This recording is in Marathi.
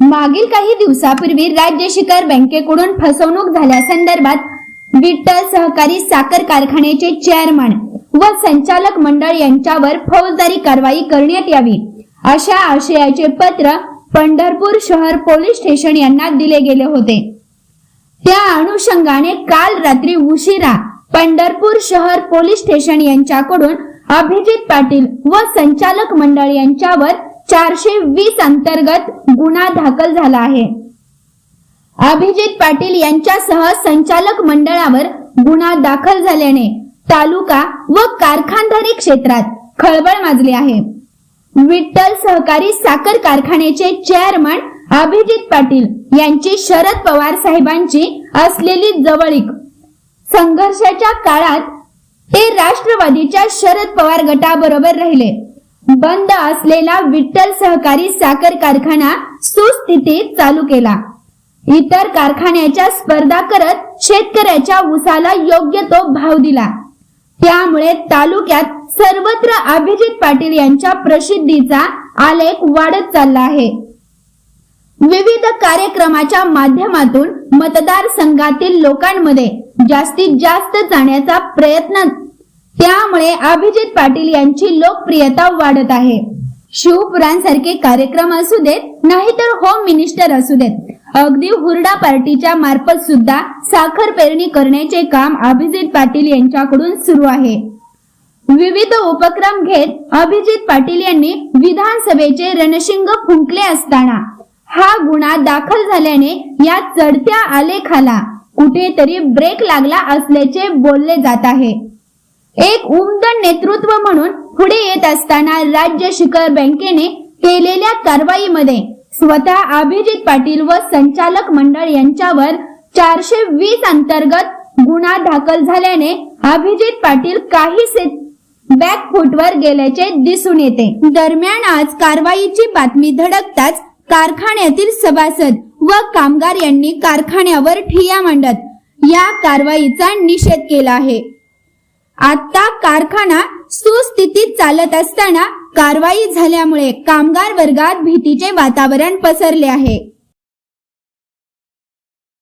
मागील काही दिवसापूर्वी राज्य शिखर बँकेकडून फसवणूक झाल्यासंदर्भात विठ्ठल सहकारी साखर कारखान्याचे चेअरमन व संचालक मंडळ यांच्यावर फौजदारी कारवाई करण्यात यावी अशा आशयाचे पत्र पंढरपूर शहर पोलीस स्टेशन यांना दिले गेले होते. त्या अनुषंगाने काल रात्री उशिरा पंढरपूर शहर पोलीस स्टेशन यांच्याकडून अभिजित पाटील व संचालक मंडळ यांच्यावर चारशे वीस अंतर्गत गुन्हा दाखल झाला आहे. अभिजित पाटील यांच्यासह संचालक मंडळावर गुन्हा दाखल झाल्याने तालुका व कारखानदारी क्षेत्रात खळबळ माजली आहे. विठ्ठल सहकारी साखर कारखान्याचे चेअरमन अभिजित पाटील यांची शरद पवार साहेबांची असलेली जवळीक. संघर्षाच्या काळात ते राष्ट्रवादीच्या शरद पवार गटाबरोबर राहिले. बंद असलेला विठ्ठल सहकारी साखर कारखाना सुस्थितीत चालू केला. इतर कारखान्याच्या स्पर्धा करत शेतकऱ्याच्या उसाला योग्य तो भाव दिला. त्यामुळे तालुक्यात सर्वत्र अभिजित पाटील यांच्या प्रसिद्धीचा आलेख वाढत चालला आहे. विविध कार्यक्रमाच्या माध्यमातून मतदारसंघातील लोकांमध्ये जास्तीत जास्त जाण्याचा प्रयत्न त्यामुळे अभिजित पाटील यांची लोकप्रियता वाढत आहे. शिवपुराण सारखे कार्यक्रम असू देत नाहीतर होम मिनिस्टर असू देत. अगदी हुरडा पार्टीच्या मार्फत सुद्धा साखर पेरणी करण्याचे काम अभिजित पाटील यांच्याकडून सुरू आहे. विविध उपक्रम घेत अभिजित पाटील यांनी विधानसभेचे रणशिंग फुंकले असताना हा गुन्हा दाखल झाल्याने या चढत्या आलेखाला कुठेतरी ब्रेक लागला असल्याचे बोलले जात आहे. एक उमद नेतृत्व म्हणून पुढे येत असताना राज्य शिखर बँकेने केलेल्या कारवाईमध्ये स्वतः अभिजित पाटील व संचालक मंडळ यांच्यावर चारशे वीस अंतर्गत गुन्हा दाखल झाल्याने अभिजित पाटील काही बॅकफुटवर गेल्याचे दिसून येते. दरम्यान आज कारवाईची बातमी धडकताच कारखान्यातील सभासद व कामगार यांनी कारखान्यावर ठिया मांडत या कारवाईचा निषेध केला आहे. आता कारखाना सुस्थितीत चालत असताना कारवाई झाल्यामुळे कामगार वर्गात भीतीचे वातावरण पसरले आहे.